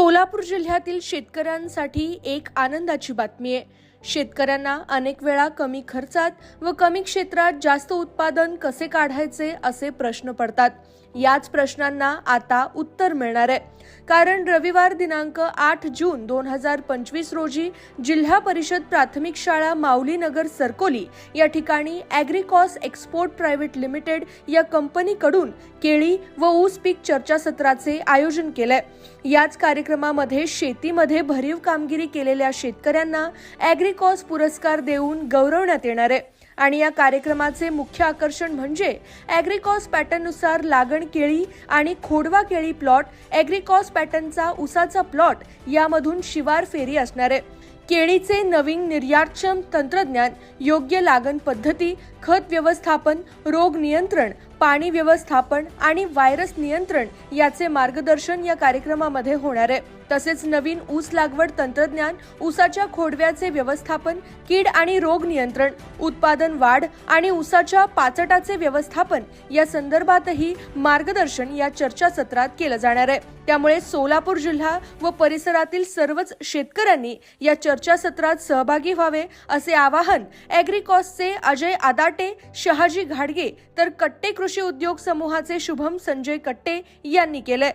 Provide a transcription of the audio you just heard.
सोलापूर जिल्ह्यातील शेतकऱ्यांसाठी एक आनंदाची बातमी आहे. शेतकऱ्यांना अनेक वेळा कमी खर्चात व कमी क्षेत्रात जास्त उत्पादन कसे काढायचे असे प्रश्न पडतात. याच प्रश्नांना आता उत्तर मिळणार आहे. कारण रविवार दिनांक आठ जून दोन हजार पंचवीस रोजी जिल्हा परिषद प्राथमिक शाळा माऊलीनगर सरकोली या ठिकाणी ॲग्रिकॉस एक्सपोर्ट प्रायव्हेट लिमिटेड या कंपनीकडून केळी व ऊस पीक चर्चासत्राचे आयोजन केलंय. याच कार्यक्रमामध्ये शेतीमध्ये भरीव कामगिरी केलेल्या शेतकऱ्यांना ॲग्रिकॉस पुरस्कार देऊन गौरवण्यात येणार आहे. आणि या कार्यक्रमाचे मुख्य आकर्षण म्हणजे ॲग्रिकॉस पॅटर्ननुसार लागण केळी आणि खोडवा केळी प्लॉट ॲग्रिकॉस पॅटर्नचा उसाचा प्लॉट यामधून शिवार फेरी असणार आहे. केळीचे नवीन निर्यातक्षम तंत्रज्ञान योग्य लागण पद्धती खत व्यवस्थापन रोग नियंत्रण पाणी व्यवस्थापन आणि व्हायरस नियंत्रण याचे मार्गदर्शन या कार्यक्रमामध्ये होणार आहे. तसेच नवीन ऊस लागवड तंत्रज्ञान ऊसाच्या खोडव्याचे व्यवस्थापन कीड आणि रोग नियंत्रण उत्पादन वाढ आणि ऊसाच्या पाचटाचे व्यवस्थापन या संदर्भातही मार्गदर्शन या चर्चासत्रात केलं जाणार आहे. त्यामुळे सोलापूर जिल्हा व परिसरातील सर्वच शेतकऱ्यांनी या चर्चासत्रात सहभागी व्हावे असे आवाहन अॅग्रिकॉसचे अजय आदाटे शहाजी घाडगे तर कट्टे कृषी उद्योग समूहाचे शुभम संजय कट्टे यांनी केलंय.